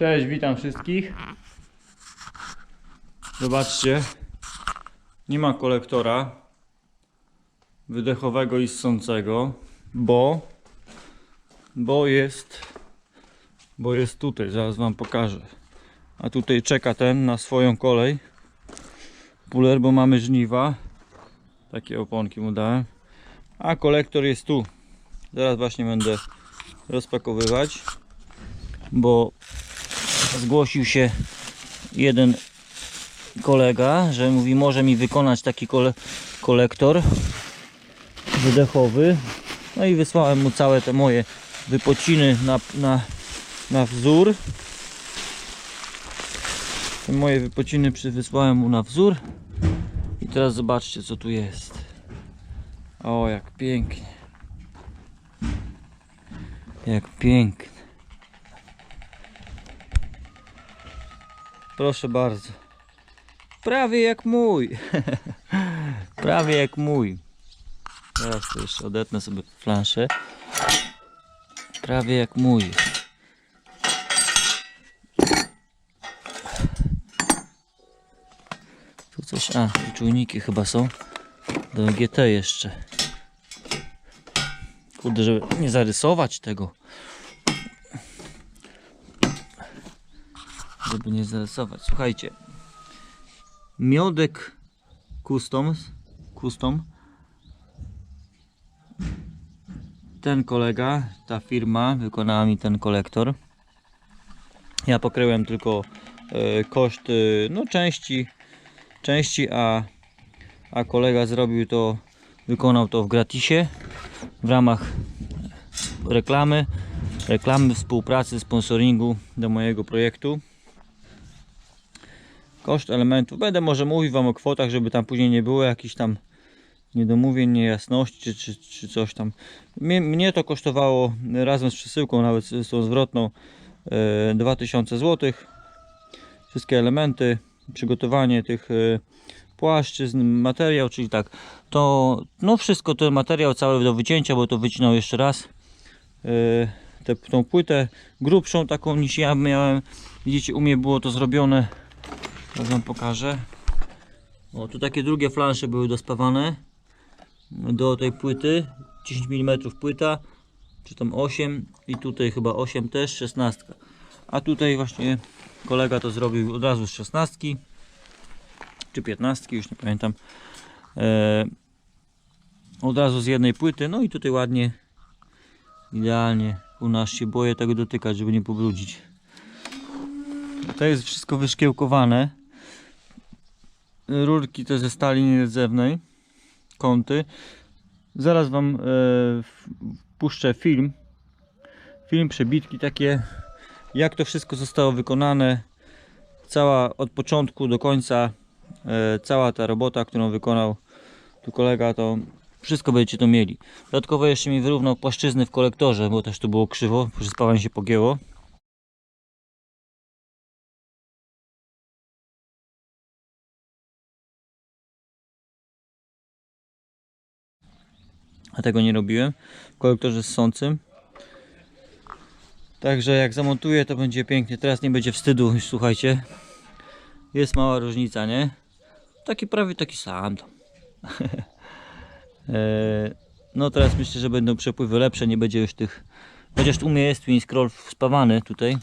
Cześć, witam wszystkich. Zobaczcie, nie ma kolektora wydechowego i ssącego, bo bo jest bo jest tutaj, zaraz wam pokażę. A tutaj czeka ten na swoją kolej. Puler, bo mamy żniwa. Takie oponki mu dałem. A kolektor jest tu. Zaraz właśnie będę rozpakowywać, bo zgłosił się jeden kolega, że mówi może mi wykonać taki kole kolektor wydechowy. No i wysłałem mu całe te moje wypociny na, na, na wzór. Te moje wypociny wysłałem mu na wzór. I teraz zobaczcie co tu jest. O jak pięknie. Jak pięknie. Proszę bardzo. Prawie jak mój. Prawie jak mój. Teraz to jeszcze odetnę sobie flanszę. Prawie jak mój. Tu coś, a, czujniki chyba są. Do GT jeszcze. Kurde, żeby nie zarysować tego. Żeby nie zarysować. Słuchajcie. Miodek Customs. Custom. Ten kolega, ta firma wykonała mi ten kolektor. Ja pokryłem tylko e, koszt no, części, części a, a kolega zrobił to, wykonał to w gratisie w ramach reklamy, reklamy, współpracy, sponsoringu do mojego projektu. Koszt elementów, będę może mówił Wam o kwotach, żeby tam później nie było jakichś tam niedomówień, niejasności czy, czy, czy coś tam. Mnie, mnie to kosztowało razem z przesyłką, nawet z, tą zwrotną e, 2000 zł. Wszystkie elementy, przygotowanie tych e, płaszczyzn, materiał, czyli tak, to no wszystko ten materiał cały do wycięcia, bo to wycinał jeszcze raz. E, tę, tą płytę grubszą taką niż ja miałem. Widzicie, u mnie było to zrobione. Teraz wam pokażę. O, tu takie drugie flansze były dospawane do tej płyty. 10 mm płyta, czy tam 8 i tutaj chyba 8 też, 16. A tutaj właśnie kolega to zrobił od razu z 16 czy 15, już nie pamiętam. E, od razu z jednej płyty, no i tutaj ładnie, idealnie. U nas się boję tego dotykać, żeby nie pobrudzić. To jest wszystko wyszkiełkowane. Rurki te ze stali nierdzewnej, kąty. Zaraz Wam e, puszczę film. Film, przebitki takie, jak to wszystko zostało wykonane. Cała od początku do końca, e, cała ta robota, którą wykonał tu kolega, to wszystko będziecie to mieli. Dodatkowo jeszcze mi wyrównał płaszczyzny w kolektorze, bo też tu było krzywo, przez się pogięło. A tego nie robiłem. W kolektorze ssącym także jak zamontuję to będzie pięknie. Teraz nie będzie wstydu już słuchajcie. Jest mała różnica nie? Taki prawie taki sam E, no teraz myślę, że będą przepływy lepsze nie będzie już tych chociaż u mnie jest twin scroll spawany tutaj.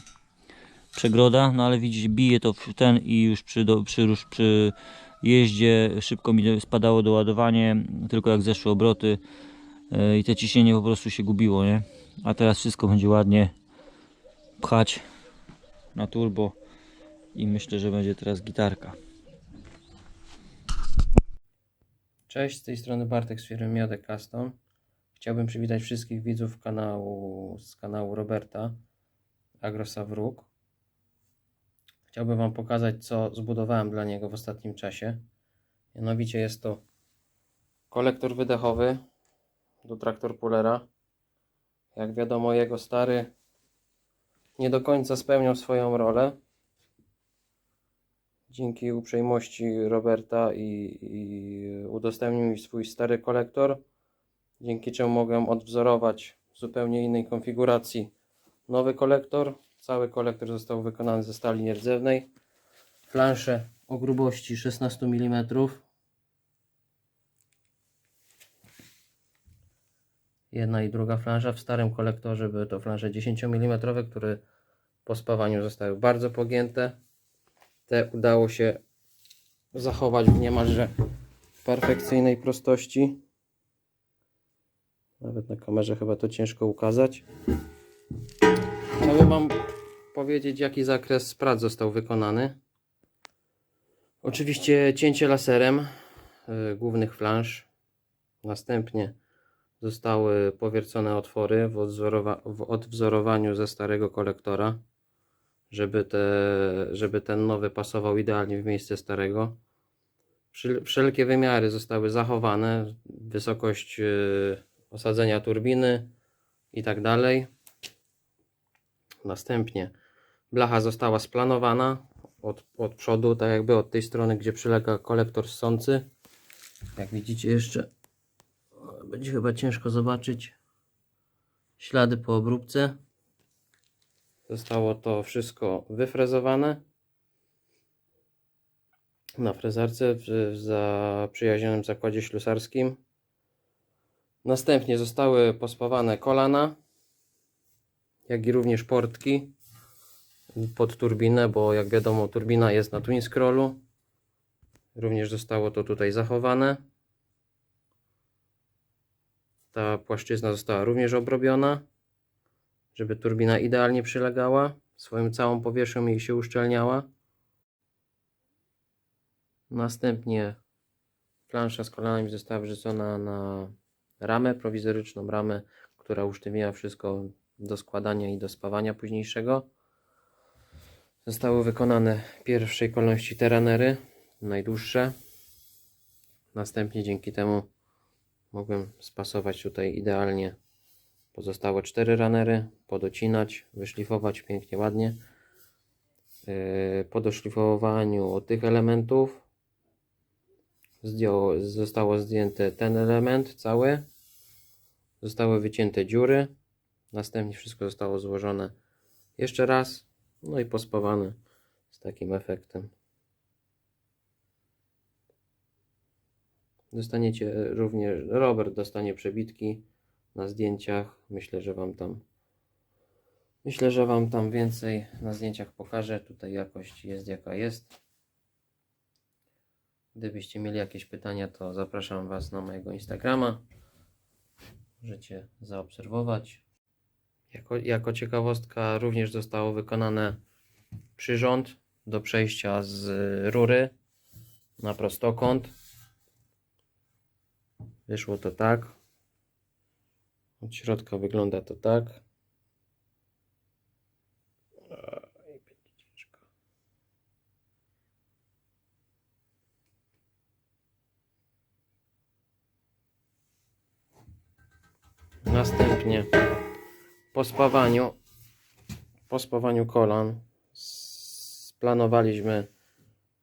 Przegroda, no ale widzicie bije to w ten i już przy, do, przy, już przy jeździe szybko mi spadało doładowanie tylko jak zeszły obroty i to ciśnienie po prostu się gubiło, nie? A teraz wszystko będzie ładnie pchać na turbo i myślę, że będzie teraz gitarka. Cześć, z tej strony Bartek z firmy Miodek Custom. Chciałbym przywitać wszystkich widzów kanału z kanału Roberta Agrosa Wróg. Chciałbym Wam pokazać, co zbudowałem dla niego w ostatnim czasie. Mianowicie jest to kolektor wydechowy do traktor pullera. Jak wiadomo, jego stary nie do końca spełniał swoją rolę. Dzięki uprzejmości Roberta i, i udostępnił mi swój stary kolektor, dzięki czemu mogłem odwzorować w zupełnie innej konfiguracji nowy kolektor Cały kolektor został wykonany ze stali nierdzewnej. Flansze o grubości 16 mm. Jedna i druga flansza. W starym kolektorze były to flansze 10 mm, które po spawaniu zostały bardzo pogięte. Te udało się zachować w niemalże perfekcyjnej prostości. Nawet na kamerze chyba to ciężko ukazać. Chciałbym Wam powiedzieć, jaki zakres prac został wykonany. Oczywiście cięcie laserem y, głównych flansz. Następnie zostały powiercone otwory w, odzorowa- w odwzorowaniu ze starego kolektora, żeby, te, żeby ten nowy pasował idealnie w miejsce starego. Wszel- Wszelkie wymiary zostały zachowane, wysokość y, osadzenia turbiny i tak dalej. Następnie blacha została splanowana od, od przodu, tak jakby od tej strony, gdzie przylega kolektor ssący. Jak widzicie jeszcze będzie chyba ciężko zobaczyć ślady po obróbce. Zostało to wszystko wyfrezowane na frezarce w, zaprzyjaźnionym zakładzie ślusarskim. Następnie zostały pospawane kolana, jak i również portki pod turbinę, bo jak wiadomo turbina jest na twin scrollu. Również zostało to tutaj zachowane. Ta płaszczyzna została również obrobiona, żeby turbina idealnie przylegała, swoją całą powierzchnią jej się uszczelniała. Następnie plansza z kolanami została wrzucona na ramę, prowizoryczną ramę, która usztywniła wszystko do składania i do spawania późniejszego. Zostały wykonane w pierwszej kolejności teranery, najdłuższe. Następnie dzięki temu mogłem spasować tutaj idealnie pozostałe cztery ranery, podocinać, wyszlifować pięknie, ładnie. Yy, Po doszlifowaniu tych elementów zdjął, zostało zdjęte ten element cały. Zostały wycięte dziury. Następnie wszystko zostało złożone jeszcze raz. No i pospawane z takim efektem. Dostaniecie również, Robert dostanie przebitki na zdjęciach. Myślę, że Wam tam Myślę, że Wam tam więcej na zdjęciach pokażę. Tutaj jakość jest jaka jest. Gdybyście mieli jakieś pytania, to zapraszam Was na mojego Instagrama. Możecie zaobserwować. Jako, jako ciekawostka również zostało wykonane przyrząd do przejścia z rury na prostokąt. Wyszło to tak. Od środka wygląda to tak. Następnie po spawaniu po spawaniu kolan splanowaliśmy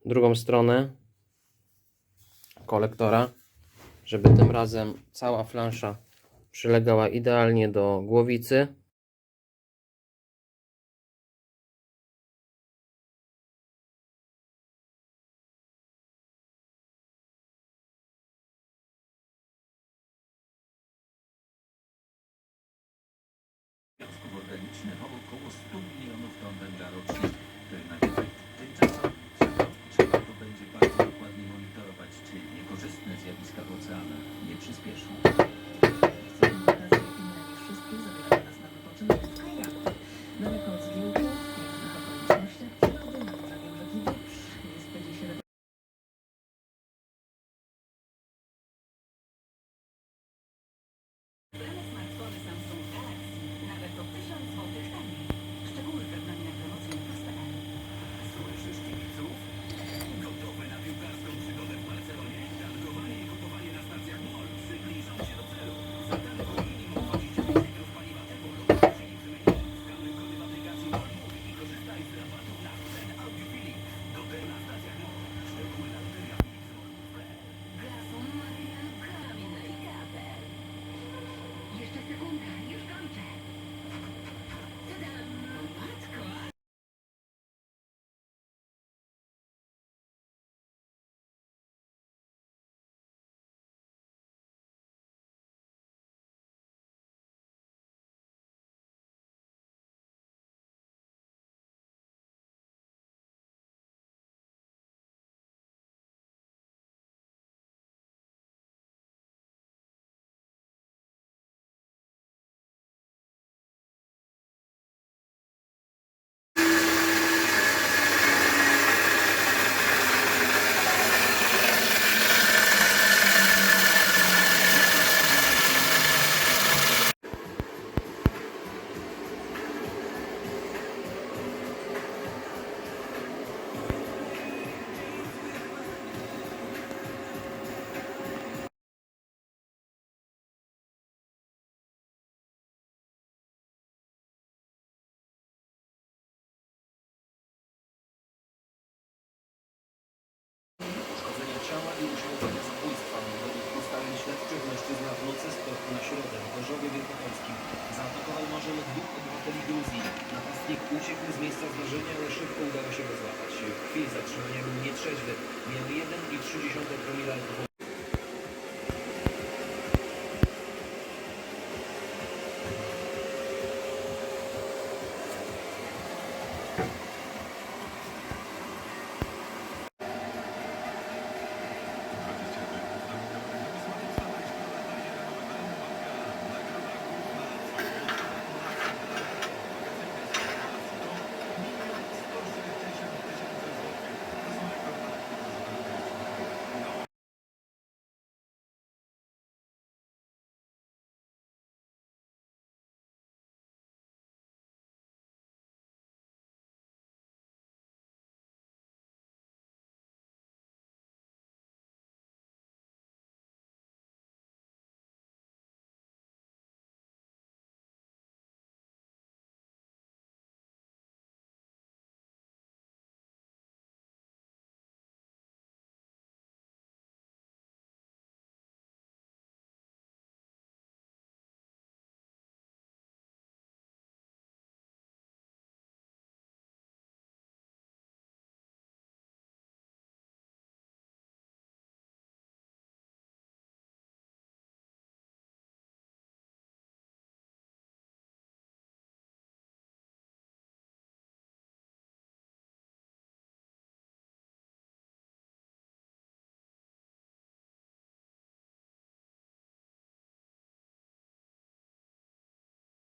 drugą stronę kolektora, żeby tym razem cała flansza przylegała idealnie do głowicy. związków organicznych o około 100 milionów ton węgla rocznie efekt tymczasowy. Trzeba go będzie bardzo dokładnie monitorować, czy niekorzystne oceanach nie przyspieszą. Ciała i usiłowania zabójstwa. Według ustaleń śledczych mężczyzna w nocy z na środę w Gorzowie Wielkopolskim zaatakował nożem dwóch obywateli Gruzji. Napastnik uciekł z miejsca zdarzenia, ale szybko udało się go złapać. W chwili zatrzymania był nietrzeźwy. Miał 1,3